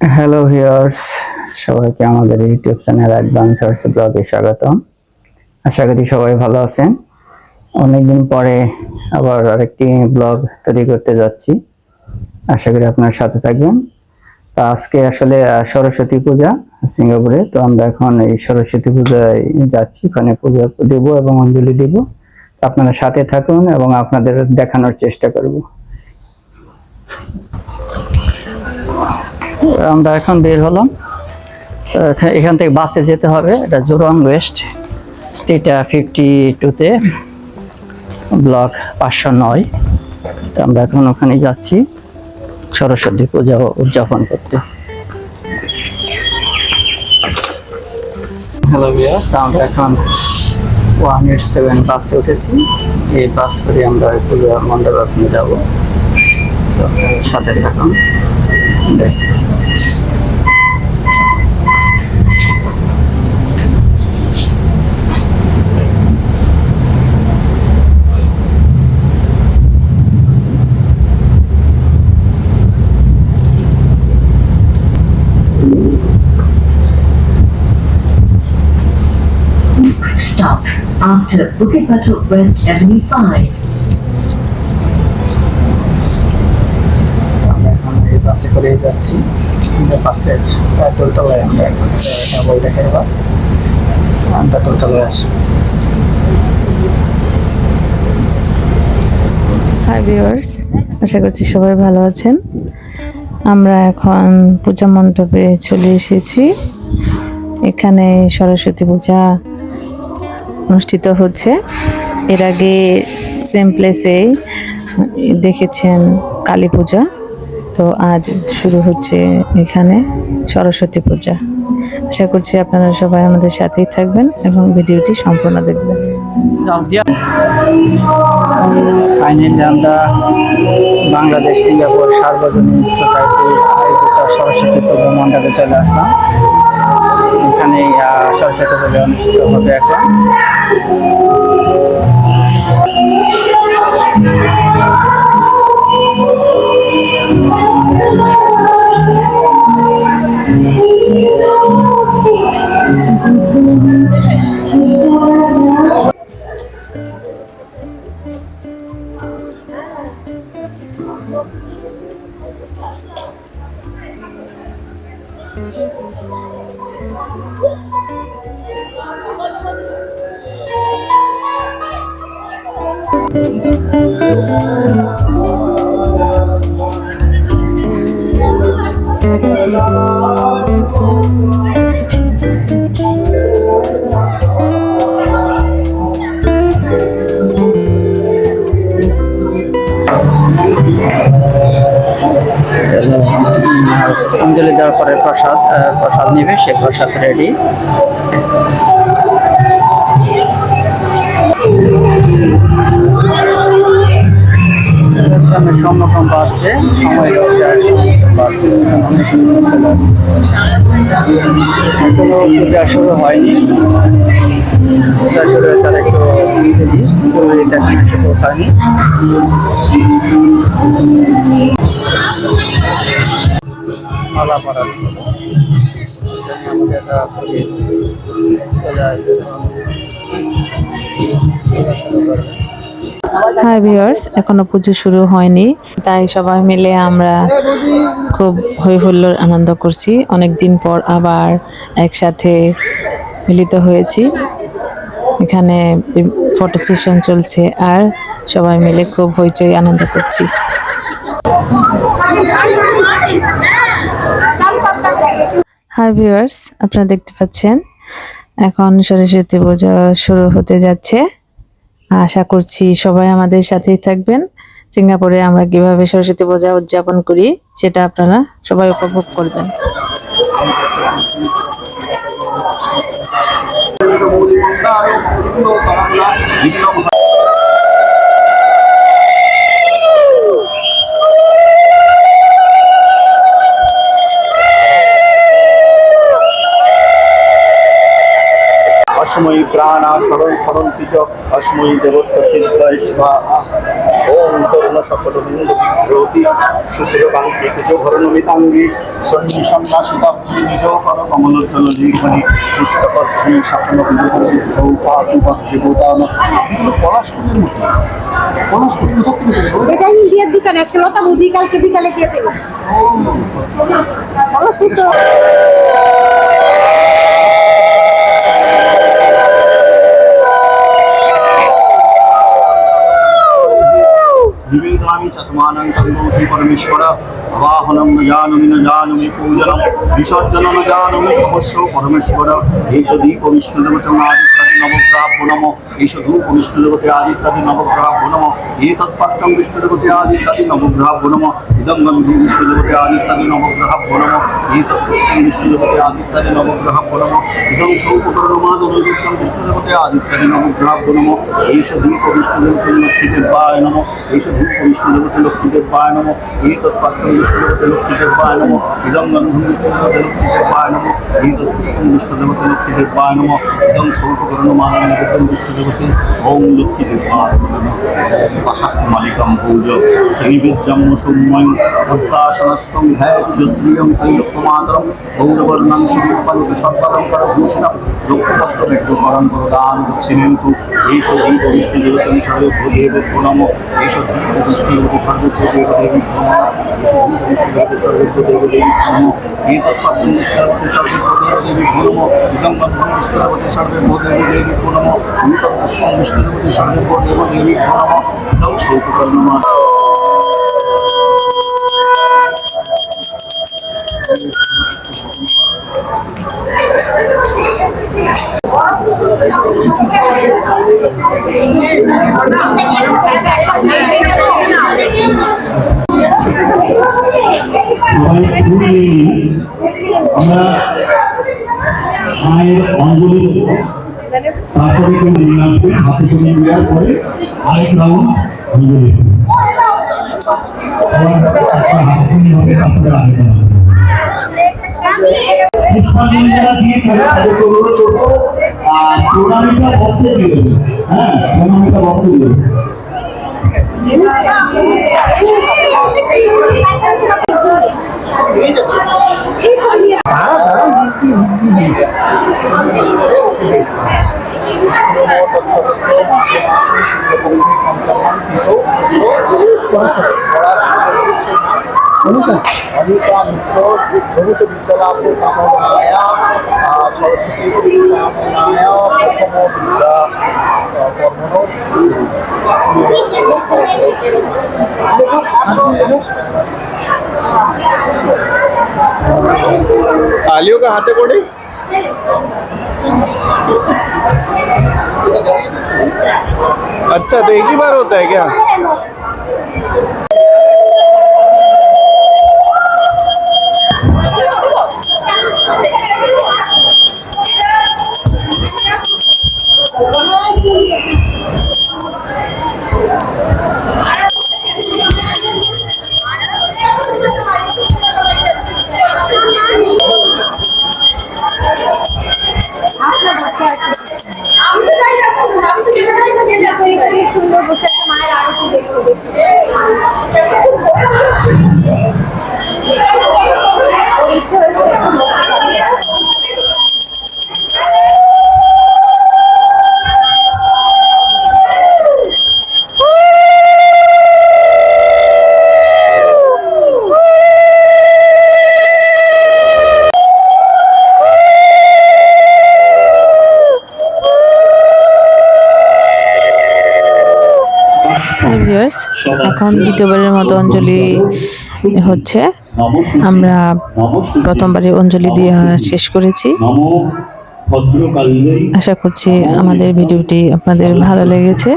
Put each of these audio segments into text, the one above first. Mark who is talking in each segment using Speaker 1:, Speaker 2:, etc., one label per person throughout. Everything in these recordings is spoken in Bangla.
Speaker 1: হ্যালো ভিউয়ার্স সবাইকে আমাদের ইউটিউব চ্যানেল অ্যাডভান্সার্স ব্লগে স্বাগতম। আশা করি সবাই ভালো আছেন। অনেকদিন পরে আবার আরেকটি ব্লগ তৈরি করতে যাচ্ছি। আশা করি আপনার সাথে থাকবেন। তো আজকে আসলে সরস্বতী পূজা সিঙ্গাপুরে। তো আমরা এখন এই সরস্বতী পূজায় যাচ্ছি। ওখানে পূজা দেব এবং অঞ্জলি দেব। আপনারা সাথে থাকুন এবং আপনাদের দেখানোর চেষ্টা করব। আমরা এখন বের হলাম। এখান থেকে বাসে যেতে হবে। এটা জোরং ওয়েস্ট স্টেটা ফিফটি টুতে ব্লক পাঁচশো নয়। তো আমরা এখন ওখানে যাচ্ছি সরস্বতী পূজা উদযাপন করতে। হ্যালো বিয়ার আমরা এখন ওয়ান এইট সেভেন বাসে উঠেছি। এই বাস করে আমরা পূজা মণ্ডপে আপনি যাব। সাথে থাকুন। দেখ
Speaker 2: after Bukit Batok West Avenue 5.
Speaker 1: আমরা এখন বাসে করে যাচ্ছি বাসের আমরা এখন বাস আমরা আসি
Speaker 3: হাই ভিউয়ার্স আশা করছি সবাই ভালো আছেন। আমরা এখন পূজা মণ্ডপে চলে এসেছি। এখানে সরস্বতী পূজা অনুষ্ঠিত হচ্ছে। এর আগে সেম প্লেসে দেখেছেন কালী পূজা। তো আজ শুরু হচ্ছে এখানে সরস্বতী পূজা। আশা করছি আপনারা সবাই আমাদের সাথেই থাকবেন এবং ভিডিওটি সম্পূর্ণ দেখবেন।
Speaker 1: ফাইনালি আমরা বাংলাদেশ সিঙ্গাপুর সার্বজনীন সোসাইটি আয়োজিত সরস্বতী পূজা মণ্ডপে চলে আসলাম। এখানে সরস্বতী পূজা অনুষ্ঠিত হবে এখন। অঞ্জলি যাওয়ার পরে প্রসাদ প্রসাদ নেবে সে প্রসাদ রেডি আমি সম্মুখম বাড়ছে সময় বাড়ছে আসছে এখনও পূজা শুরু হয়নি। পূজা শুরু হয়ে তার একটু পুরোহিত এসে পৌঁছায়নি। মালা পরা আমাদের একটা
Speaker 3: হাই ভিউয়ার্স এখনও পুজো শুরু হয়নি, তাই সবাই মিলে আমরা খুব হই হুল্লোড় আনন্দ করছি। অনেক দিন পর আবার একসাথে মিলিত হয়েছি। এখানে ফটো সেশন চলছে আর সবাই মিলে খুব হইচই আনন্দ করছি। হাই ভিউয়ার্স আপনারা দেখতে পাচ্ছেন, এখন সরস্বতী পূজা শুরু হতে যাচ্ছে। আশা করছি সবাই আমাদের সাথেই থাকবেন। সিঙ্গাপুরে আমরা কীভাবে সরস্বতী পূজা উদযাপন করি, সেটা আপনারা সবাই উপভোগ করবেন।
Speaker 4: প্রাণা স্মরণ ফরন্তি চ অসময়ী দেবত্ব সিদ্ধ স্বাহা ওম তরুণ সকল সকল বিগ্রহতি শুক্রকান্তি কুচভরণমিতাঙ্গি সন্নিসন্ন্যাসিতাক্ষি নিজ কর কমলোজ্জ্বল লিখনি পুস্তক শ্রী স্বপ্ন সিদ্ধ পাতু দেবতান এগুলো পলাশপুরের মতো। পলাশপুর কোথা থেকে পেল?
Speaker 5: এটা ইন্ডিয়ার দোকান। আজকে লতা বৌদি কালকে বিকালে গিয়ে পেল
Speaker 4: निवेदामि चत्मानं करोति परमेश्वर अवाहनं न जानामि न जानामि पूजनं विसर्जनं न जानामि तपस्यो परमेश्वर एष दीपविष्णुदेवतं आदित्यादि नवग्रहाभ्यो नमो एष धूपविष्णुदेवते आदित्यादि नवग्रहाभ्यो नमो एतत्पत्रं विष्णुदेवते आदित्यादि नवग्रहाभ्यो नमो इदं गन्धं विष्णुदेवते आदित्यादि नवग्रहाभ्यो नमो एतत्पुष्पं विष्णुदेवते आदित्यादि नवग्रहाभ्यो नमो इदं सौपकरणमादनैवेद्यं विष्णुदेवते आदित्यादि नवग्रहाभ्यो नमो एष दीप विष्णुदेवते लक्ष्मीदेवाय नमो एष धूप विष्णुदेवते लक्ष्मीदेवाय नमो एतत्पत्रं विष्णुदेवते लक्ष्मीदेवाय नमो इदं गन्धं विष्णुदेवते लक्ष्मीदेवाय नमो एतत्पुष्पं विष्णुदेवते लक्ष्मीदेवाय नमो इदं सौपकरणमादनैवेद्यं विष्णुदेवते ॐ लक्ष्मीदेवाय नमः वशाकमलिकं पूज श्रीबीजं सुमयं भद्रासनस्थं धैर्यश्रियं तैलक्तमातरं गौरवर्णं श्रीपञ्चसम्पदं करभूषणं लोकपत्रव्यक्तहरं वरदां दक्षिणन्तु एष दीपविष्णुदेवतं सर्वभो देवो नमो एष दीपविष्णुदेवति सर्वभो देवदेवी सर्वभो देवदेवी नमो एतत्पद्मविष्णुदेवति सर्वभो देवदेवी नमो इदं पद्मविष्णुदेवति सर्वभो देवदेवी नमो एतत्पुष्पं विष्णुदेवति सर्वभो देवदेवी नमो
Speaker 6: Thank you very much. আমরা মায়ের অঞ্জলি তারপরে কেউ নিয়ে আসবে হাতে করে নেওয়ার পরে আরেক রাউন্ড। একটা হবে তারপরে আরেক আর প্রণামীটা বস্ত্র দিয়ে দেবে। হ্যাঁ প্রণামীটা বস্ত্র দিয়ে দেবে।
Speaker 4: অনিতা মিত্র প্রভূত বিদ্যালাভ কামনায় সরস্বতী কামনায় প্রথম বিদ্যা কর্মণ আলিও কা হাতে করে अच्छा तो एक ही बार होता है क्या?
Speaker 3: এখন দ্বিতীয়বারের মতো অঞ্জলি হচ্ছে। আমরা প্রথমবারে অঞ্জলি দিয়ে শেষ করেছি। আশা করছি আমাদের ভিডিওটি আপনাদের ভালো লেগেছে।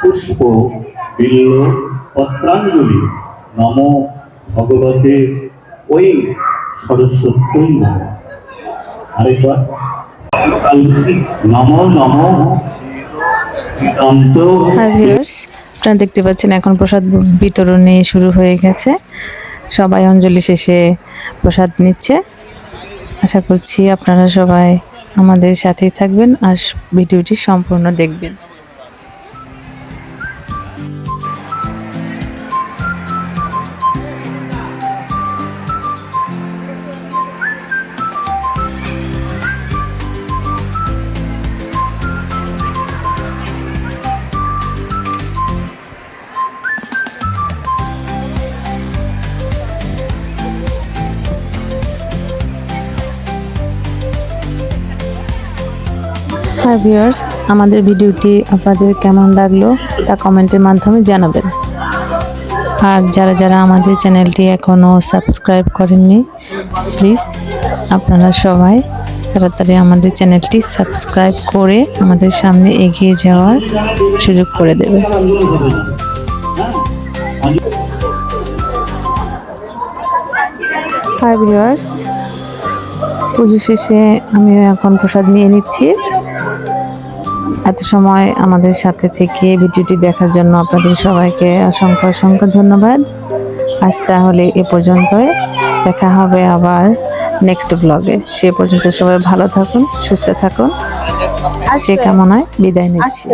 Speaker 6: পুষ্প বিল্ল পত্রাঞ্জলি। নমো ভগবতে ওই সরস্বতী নম আরেকবার। নমো নমো।
Speaker 3: আপনারা দেখতে পাচ্ছেন এখন প্রসাদ বিতরণী শুরু হয়ে গেছে। সবাই অঞ্জলি শেষে প্রসাদ নিচ্ছে। আশা করছি আপনারা সবাই আমাদের সাথেই থাকবেন আর ভিডিওটি সম্পূর্ণ দেখবেন। হাই ভিউয়ার্স, আমাদের ভিডিওটি আপনাদের কেমন লাগল তা কমেন্টের মাধ্যমে জানাবেন। আর যারা যারা আমাদের চ্যানেলটি এখনও সাবস্ক্রাইব করেননি, প্লিজ আপনারা সবাই তাড়াতাড়ি আমাদের চ্যানেলটি সাবস্ক্রাইব করে আমাদের সামনে এগিয়ে যাওয়ার সুযোগ করে দেবে হাই ভিউয়ার্স পুজো শেষে আমি এখন প্রসাদ নিয়ে নিচ্ছি। এত সময় আমাদের সাথে থেকে ভিডিওটি দেখার জন্য আপনাদের সবাইকে অসংখ্য অসংখ্য ধন্যবাদ। আজ তাহলে এ পর্যন্তই। দেখা হবে আবার নেক্সট ব্লগে সে পর্যন্ত সবাই ভালো থাকুন সুস্থ থাকুন। সে কামনায় বিদায় নিচ্ছি।